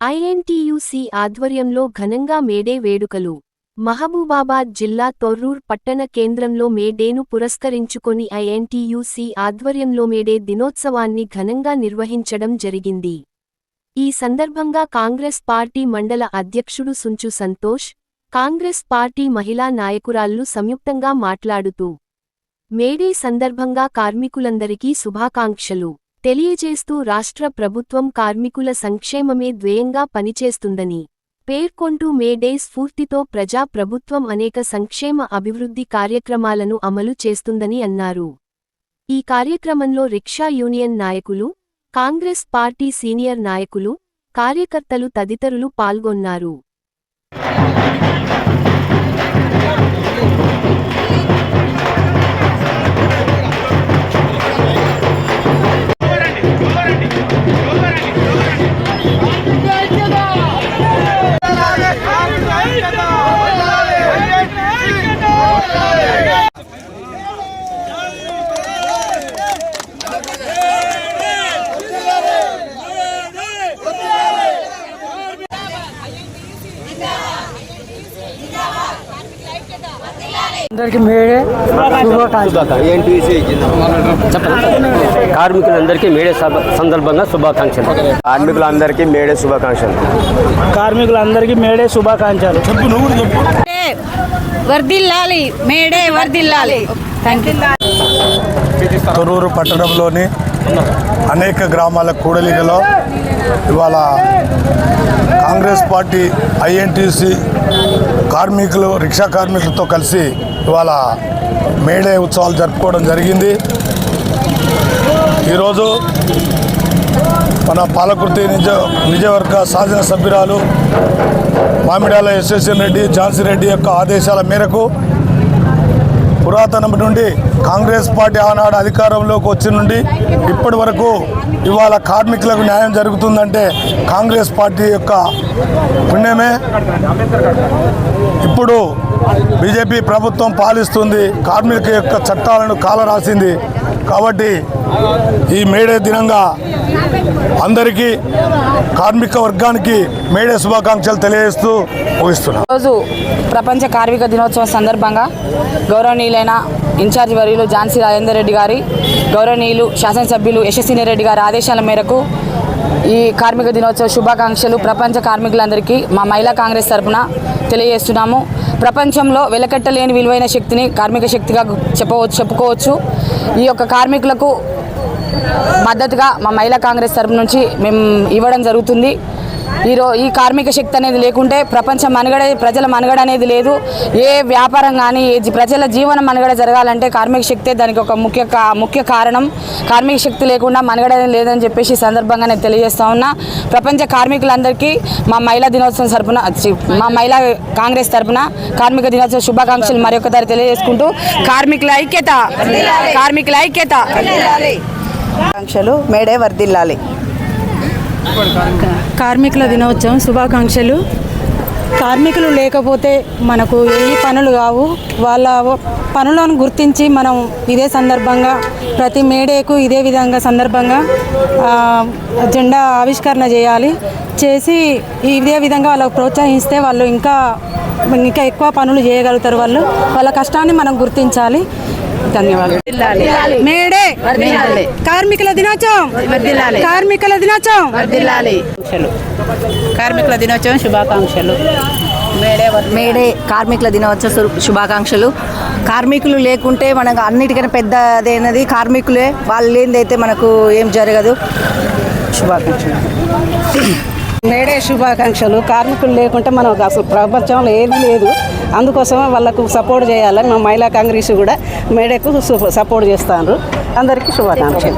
INTUC ఆధ్వర్యంలో ఘనంగా May Day వేడుకలు. మహబూబాబాద్ జిల్లా తొర్రూర్ పట్టణ కేంద్రంలో మేడేను పురస్కరించుకొని ఐఎన్టీయూసీ ఆధ్వర్యంలో మేడే దినోత్సవాన్ని ఘనంగా నిర్వహించడం జరిగింది. ఈ సందర్భంగా కాంగ్రెస్ పార్టీ మండల అధ్యక్షుడు సుంచు సంతోష్ కాంగ్రెస్ పార్టీ మహిళా నాయకురాళ్ళు సంయుక్తంగా మాట్లాడుతూ మేడే సందర్భంగా కార్మికులందరికీ శుభాకాంక్షలు. తెలియజేస్తూ రాష్ట్ర ప్రభుత్వం కార్మికుల సంక్షేమమే ద్వేయంగా పనిచేస్తుందని పేర్కొంటూ మేడే స్ఫూర్తితో ప్రజా ప్రభుత్వం అనేక సంక్షేమ అభివృద్ధి కార్యక్రమాలను అమలు చేస్తుందని అన్నారు. ఈ కార్యక్రమంలో రిక్షా యూనియన్ నాయకులు కాంగ్రెస్ పార్టీ సీనియర్ నాయకులు కార్యకర్తలు తదితరులు పాల్గొన్నారు. అందరికి మేడే శుభాకాంక్షలు. కార్మికులందరికీ మేడే సందర్భంగా శుభాకాంక్షలు. కార్మికులందరికీ మేడే శుభాకాంక్షలు. కార్మికులందరికీ మేడే శుభాకాంక్షలు. వర్దిల్లాలి మేడే వర్దిల్లాలి తొర్రూరు పట్టణంలోని అనేక గ్రామాల కూడలికలో ఇవాళ కాంగ్రెస్ పార్టీ ఐఎన్టీసీ కార్మికులు రిక్షా కార్మికులతో కలిసి ఇవాళ మేడే ఉత్సవాలు జరుపుకోవడం జరిగింది. ఈరోజు మన పాలకుర్తి నిజ నిజవర్గ సాధన సభ్యురాలు మామిడాల ఎస్ఎస్ఎన్ రెడ్డి ఝాన్సీ రెడ్డి యొక్క ఆదేశాల మేరకు పురాతనం నుండి కాంగ్రెస్ పార్టీ ఆనాడు అధికారంలోకి వచ్చి నుండి ఇప్పటి వరకు ఇవాళ కార్మికులకు న్యాయం జరుగుతుందంటే కాంగ్రెస్ పార్టీ యొక్క పుణ్యమే. ఇప్పుడు బీజేపీ ప్రభుత్వం పాలిస్తుంది కార్మిక యొక్క చట్టాలను కాలరాసింది. కాబట్టి ఈ మేడే దినంగా అందరికీ కార్మిక వర్గానికి మేడే శుభాకాంక్షలు తెలియజేస్తూ ముగిస్తున్నాం. రోజు ప్రపంచ కార్మిక దినోత్సవం సందర్భంగా గౌరవనీయులైన ఇన్ఛార్జ్ వర్యులు ఝాన్సీ రాజేందర్ రెడ్డి గారి గౌరవనీయులు శాసనసభ్యులు యశస్విని రెడ్డి గారి ఆదేశాల మేరకు ఈ కార్మిక దినోత్సవ శుభాకాంక్షలు ప్రపంచ కార్మికులందరికీ మా మహిళా కాంగ్రెస్ తరఫున తెలియజేస్తున్నాము. ప్రపంచంలో వెలకట్టలేని విలువైన శక్తిని కార్మిక శక్తిగా చెప్పవచ్చు చెప్పుకోవచ్చు. ఈ యొక్క కార్మికులకు మద్దతుగా మా మహిళా కాంగ్రెస్ తరపు నుంచి మేము ఇవ్వడం జరుగుతుంది. ఈరో ఈ కార్మిక శక్తి అనేది లేకుంటే ప్రపంచ మనుగడ ప్రజల మనుగడ అనేది లేదు. ఏ వ్యాపారం కానీ ఏ ప్రజల జీవన మనుగడ జరగాలంటే కార్మిక శక్తే దానికి ఒక ముఖ్య కా- ముఖ్య కారణం. కార్మిక శక్తి లేకుండా మనుగడ లేదని చెప్పేసి సందర్భంగా నేను తెలియజేస్తా ఉన్నా. ప్రపంచ కార్మికులందరికీ మా మహిళా దినోత్సవం తరపున చి- మా మహిళా కాంగ్రెస్ తరపున కార్మిక దినోత్సవ శుభాకాంక్షలు మరొకసారి తెలియజేసుకుంటూ కార్మికుల ఐక్యత కార్మికుల ఐక్యత. ఆకాంక్షలు మేడే వర్దిల్లాలి కార్మికుల దినోత్సవం శుభాకాంక్షలు. కార్మికులు లేకపోతే మనకు ఏ పనులు కావు. వాళ్ళ పనులను గుర్తించి మనం ఇదే సందర్భంగా ప్రతి మేడేకు ఇదే విధంగా సందర్భంగా జెండా ఆవిష్కరణ చేయాలి. చేసి ఇదే విధంగా వాళ్ళకు ప్రోత్సహిస్తే వాళ్ళు ఇంకా ఇంకా ఎక్కువ పనులు చేయగలుగుతారు వాళ్ళు. వాళ్ళ కష్టాన్ని మనం గుర్తించాలి. ధన్యవాదాలు. మేడే. కార్మికుల దినోత్సవం. కార్మికుల దినోత్సవం. కార్మికుల దినోత్సవం శుభాకాంక్షలు. మేడే మేడే కార్మికుల దినోత్సవ శుభాకాంక్షలు. కార్మికులు లేకుంటే మనకు అన్నిటికన్నా పెద్దదైనది కార్మికులే. వాళ్ళు లేనిదైతే మనకు ఏం జరగదు. శుభాకాంక్షలు. మేడే శుభాకాంక్షలు. కార్మికులు లేకుంటే మనం అసలు ప్రపంచంలో ఏది లేదు. అందుకోసం వాళ్ళకు సపోర్ట్ చేయాలని మా మహిళా కాంగ్రెస్ కూడా మేడేకు సపోర్ట్ చేస్తాను అందరికీ శుభాకాంక్షలు.